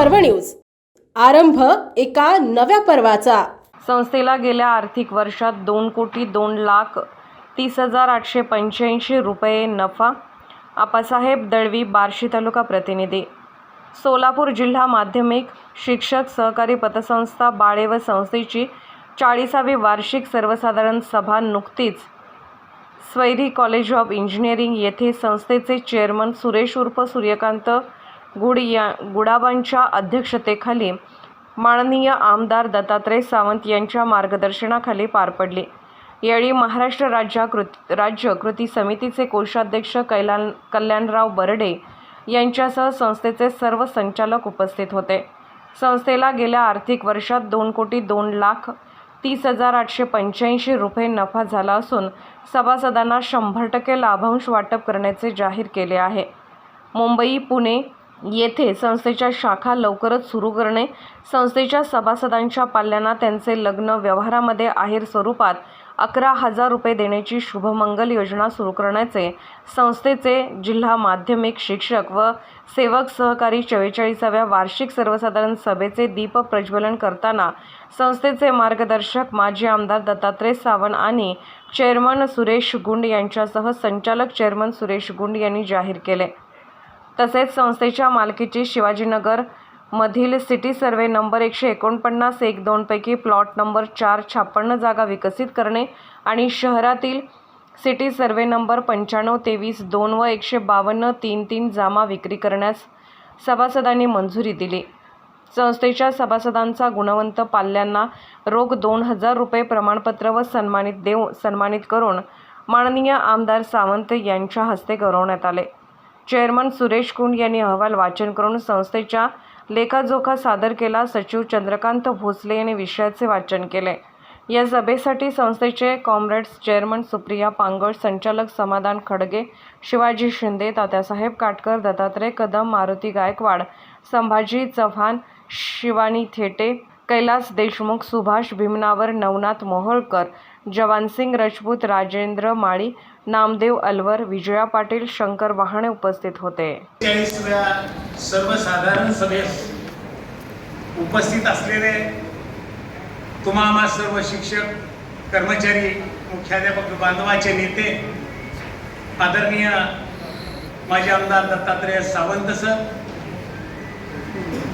पर्व न्यूज. आरंभ एका नव्या पर्वाचा. संस्थेला गेल्या आर्थिक वर्षात दोन कोटी दोन लाख तीस हजार आठशे पंच्याऐंशी रुपये नफा. आपासाहेब दळवी बार्शी तालुका प्रतिनिधी. सोलापूर जिल्हा माध्यमिक शिक्षक सहकारी पतसंस्था बाळे व संस्थेची चाळीसावी वार्षिक सर्वसाधारण सभा नुकतीच स्वैरी कॉलेज ऑफ इंजिनिअरिंग येथे संस्थेचे चेअरमन सुरेश उर्फ सूर्यकांत गुड या गुडाबांच्या अध्यक्षतेखाली माननीय आमदार दत्तात्रय सावंत यांच्या मार्गदर्शनाखाली पार पडली. यावेळी महाराष्ट्र राज्य कृत राज्य कृती समितीचे कोषाध्यक्ष कैलान कल्याणराव बर्डे यांच्यासह संस्थेचे सर्व संचालक उपस्थित होते. संस्थेला गेल्या आर्थिक वर्षात दोन कोटी दोन लाख तीस हजार आठशे पंच्याऐंशी रुपये नफा झाला असून सभासदांना शंभर टक्के लाभांश वाटप करण्याचे जाहीर केले आहे. मुंबई पुणे येथे संस्थेच्या शाखा लवकरच सुरू करणे संस्थेच्या सभासदांच्या पाल्यांना त्यांचे लग्न व्यवहारामध्ये आहेर स्वरूपात अकरा हजार रुपये देण्याची शुभमंगल योजना सुरू करण्याचे संस्थेचे जिल्हा माध्यमिक शिक्षक व सेवक सहकारी चव्वेचाळीसाव्या वार्षिक सर्वसाधारण सभेचे दीप प्रज्वलन करताना संस्थेचे मार्गदर्शक माजी आमदार दत्तात्रय सावंत आणि चेअरमन सुरेश गुंड यांच्यासह संचालक चेअरमन सुरेश गुंड यांनी जाहीर केले. तसेच संस्थेच्या मालकीची शिवाजीनगर मधील सिटी सर्वे नंबर एकशे एकोणपन्नास एक दोनपैकी प्लॉट नंबर चार छापन्न जागा विकसित करणे आणि शहरातील सिटी सर्वे नंबर पंच्याण्णव तेवीस दोन व एकशे बावन्न तीन तीन जामा विक्री करण्यास सभासदांनी मंजुरी दिली. संस्थेच्या सभासदांचा गुणवंत पाल्यांना रोख दोन हजार रुपये प्रमाणपत्र व सन्मानित देऊ सन्मानित करून माननीय आमदार सावंत यांच्या हस्ते गौरवण्यात आले. चेअरमन सुरेश कुंड यांनी अहवाल वाचन करून संस्थेच्या लेखाजोखा सादर केला. सचिव चंद्रकांत भोसले यांनी विषयाचे वाचन केले. या सभेसाठी संस्थेचे कॉम्रेड्स चेअरमन सुप्रिया पांगळ संचालक समाधान खडगे शिवाजी शिंदे तात्यासाहेब काटकर दत्तात्रय कदम मारुती गायकवाड संभाजी चव्हाण शिवानी थेटे कैलास देशमुख सुभाष भीमनावर नवनाथ मोहोळकर जवानसिंग राजपूत राजेंद्र माळी नामदेव अलवर विजया पाटील शंकर वाहणे उपस्थित होते. सर्वसाधारण सभेस उपस्थित असलेले तुम्हा सर्व शिक्षक कर्मचारी मुख्याध्यापक बांधवाचे नेते आदरणीय माजी आमदार दत्तात्रय सावंत सर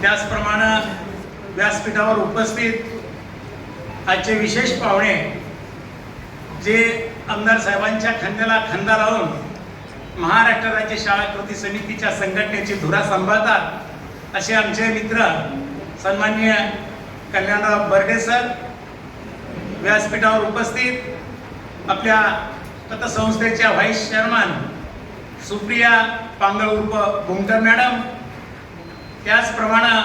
त्याचप्रमाणे व्यासपीठावर उपस्थित आजचे विशेष पाहुणे जे आमदार साहेबांच्या खांद्याला खांदा लावून महाराष्ट्र राज्य शाळा कृती समितीच्या संघटनेची धुरा सांभाळतात असे आमचे मित्र सन्माननीय कल्याणराव बर्डे सर व्यासपीठावर उपस्थित आपल्या पतसंस्थेच्या व्हाईस चेअरमन सुप्रिया पांगळ उर्फ भूमकर मॅडम त्याचप्रमाणे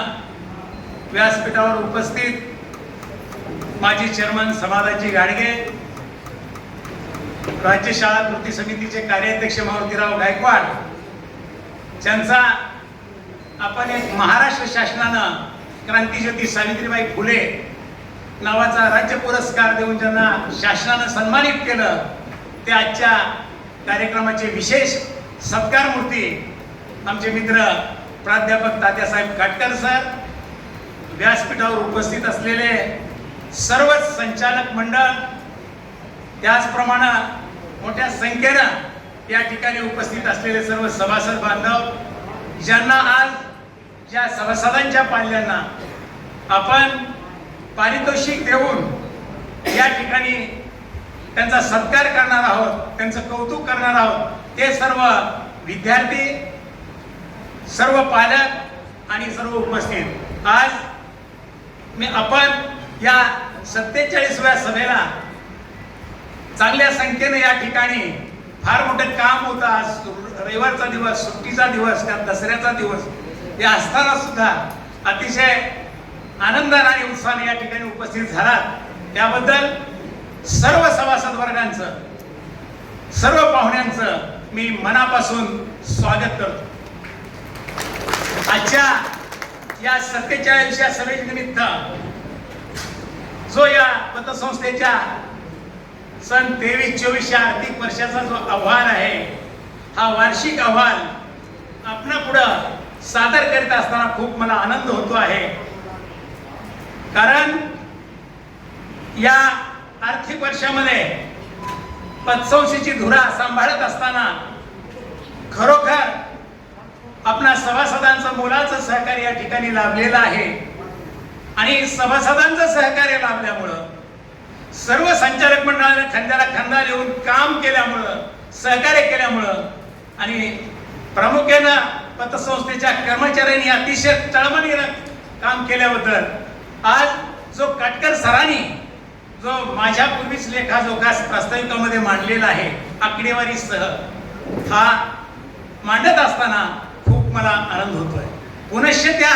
व्यासपीठावर उपस्थित माजी चेअरमन समाधाजी गाडगे राज्य शाळा कृती समितीचे कार्याध्यक्ष मारुतीराव गायकवाड ज्यांचा आपण एक महाराष्ट्र शासनानं क्रांतीज्योती सावित्रीबाई फुले नावाचा राज्य पुरस्कार देऊन ज्यांना शासनानं सन्मानित केलं ते आजच्या कार्यक्रमाचे विशेष सत्कार मूर्ती आमचे मित्र प्राध्यापक तात्यासाहेब काटकर सर व्यासपीठावर उपस्थित असलेले सर्वच संचालक मंडळ त्याचप्रमाणे मोठ्या संख्येनं या ठिकाणी उपस्थित असलेले सर्व सभासद बांधव ज्यांना आज या सभासदांच्या पाल्यांना आपण पारितोषिक देऊन या ठिकाणी त्यांचा सत्कार करणार आहोत त्यांचं कौतुक करणार आहोत ते सर्व विद्यार्थी सर्व पालक आणि सर्व उपस्थित. आज मी आपण या सत्तेचाळीसव्या सभेला चांगल्या संख्येने या ठिकाणी फार मोठं काम होतं. आज रविवारचा दिवस सुट्टीचा दिवस त्या दसऱ्याचा दिवस हे असताना सुद्धा अतिशय आनंदाने आणि उत्साहाने या ठिकाणी उपस्थित झालात. त्याबद्दल सर्व सभासद वर्गांचं सर्व पाहुण्यांचं मी मनापासून स्वागत करतो. आजच्या या सत्तेचाळीसच्या सभेनिमित्त जो या पतसंस्थेच्या सन तेवीस चोवीसच्या आर्थिक वर्षाचा जो अहवाल आहे हा वार्षिक अहवाल आपणा पुढं सादर करीत असताना खूप मला आनंद होतो आहे. कारण या आर्थिक वर्षामध्ये पतसंस्थेची धुरा सांभाळत असताना खरोखर आपणा सभासदांचं मोलाचं सहकार्य या ठिकाणी लाभलेलं आहे. आणि सभासदांचं सहकार्य लाभल्यामुळं सर्व संचालक मंडळाने खांद्याला खांदा देऊन काम केल्यामुळं सहकार्य केल्यामुळं आणि प्रामुख्यानं पतसंस्थेच्या कर्मचाऱ्यांनी अतिशय तळमळीनं काम केल्याबद्दल आज जो काटकर सरांनी जो माझ्या पूर्वीच लेखाजोखा प्रास्ताविकामध्ये मांडलेला आहे आकडेवारीसह हा मांडत असताना खूप मला आनंद होतोय. पुनश्च त्या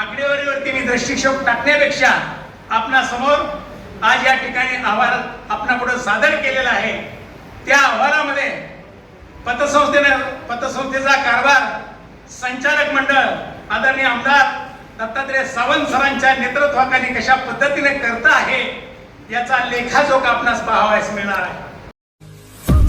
आकडेवारीवरती मी दृष्टिक्षेप टाकण्यापेक्षा आपणासमोर आज या ठिकाणी अहवाल आपणापुढे सादर केलेला आहे. त्या अहवालामध्ये पतसंस्थेने पतसंस्थेचा कारभार संचालक मंडळ आदरणीय आमदार दत्तात्रय सावंत सरांच्या नेतृत्वाखाली कशा पद्धतीने करत आहे याचा लेखाजोखा आपणास पाहावयास मिळणार आहे.